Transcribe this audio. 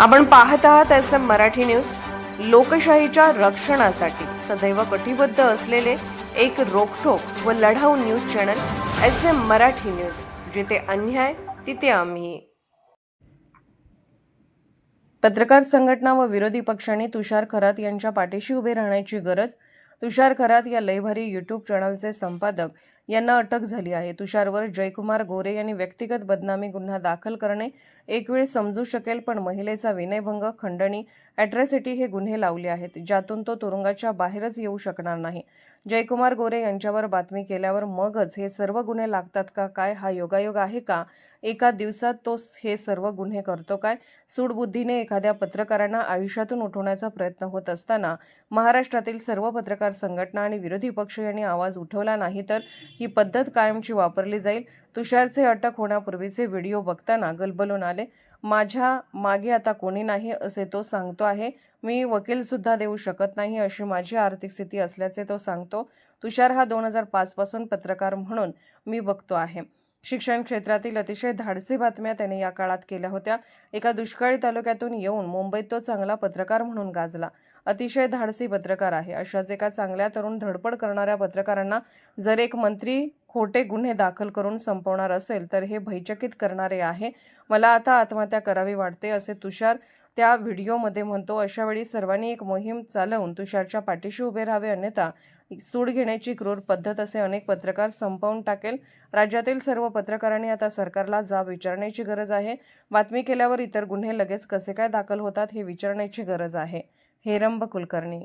आपण पाहत आहात एस एम मराठी न्यूज. लोकशाहीच्या रक्षणासाठी सदैव कटिबद्ध असलेले एक रोखोक व लढाऊ news channel S M Marathi news. जिथे अन्याय तिथे आम्ही. पत्रकार संघटना व विरोधी पक्षांनी तुषार खरात यांच्या पाठीशी उभे राहण्याची गरज तुषार खरात या लयभारी युट्यूब चॅनलचे संपादक यांना अटक झाली आहे. तुषारवर जयकुमार गोरे यांनी व्यक्तिगत बदनामी गुन्हा दाखल करणे एक वेळ समजू शकेल पण महिलेचा विनयभंग खंडणी अॅट्रॅसिटी हे गुन्हे लावले आहेत ज्यातून तो तुरुंगाच्या बाहेरच येऊ शकणार नाही. जयकुमार गोरे यांच्यावर बातमी केल्यावर मगच हे सर्व गुन्हे लागतात का काय हा योगायोग आहे का? एका दिवसात तो हे सर्व गुन्हे करतो काय? सूडबुद्धीने एखाद्या पत्रकारांना आयुष्यातून उठवण्याचा प्रयत्न होत असताना महाराष्ट्रातील सर्व पत्रकार संघटना आणि विरोधी पक्ष यांनी आवाज उठवला नाही तर ही पद्धत कायमची वापरली जाईल. तुषारचे अटक होण्यापूर्वीचे व्हिडिओ बघताना गलबलून आले. माझ्या मागे आता कोणी नाही असे तो सांगतो आहे. मी वकीलसुद्धा देऊ शकत नाही अशी माझी आर्थिक स्थिती असल्याचे तो सांगतो. तुषार हा दोन हजार पाचपासून पत्रकार म्हणून मी बघतो आहे. शिक्षण क्षेत्रातील अतिशय धाडसी बातम्या त्याने या काळात केल्या होत्या. एका दुष्काळी तालुक्यातून येऊन मुंबईत तो चांगला पत्रकार म्हणून गाजला. अतिशय धाडसी पत्रकार आहे. अशाच एका चांगल्या तरुण धडपड करणाऱ्या पत्रकारांना जर एक मंत्री खोटे गुन्हे दाखल करून संपवणार असेल तर हे भयचकित करणारे आहे. मला आता आत्महत्या करावी वाटते असे तुषार त्या व्हिडिओमध्ये म्हणतो. अशावेळी सर्वांनी एक मोहीम चालवून तुषारच्या पाठीशी उभे राहावे अन्यथा सूड घेण्याची क्रूर पद्धत असे अनेक पत्रकार संपवून टाकेल. राज्यातील सर्व पत्रकारांनी आता सरकारला जाब विचारण्याची गरज आहे. बातमी केल्यावर इतर गुन्हे लगेच कसे काय दाखल होतात हे विचारण्याची गरज आहे. Heramb Kulkarni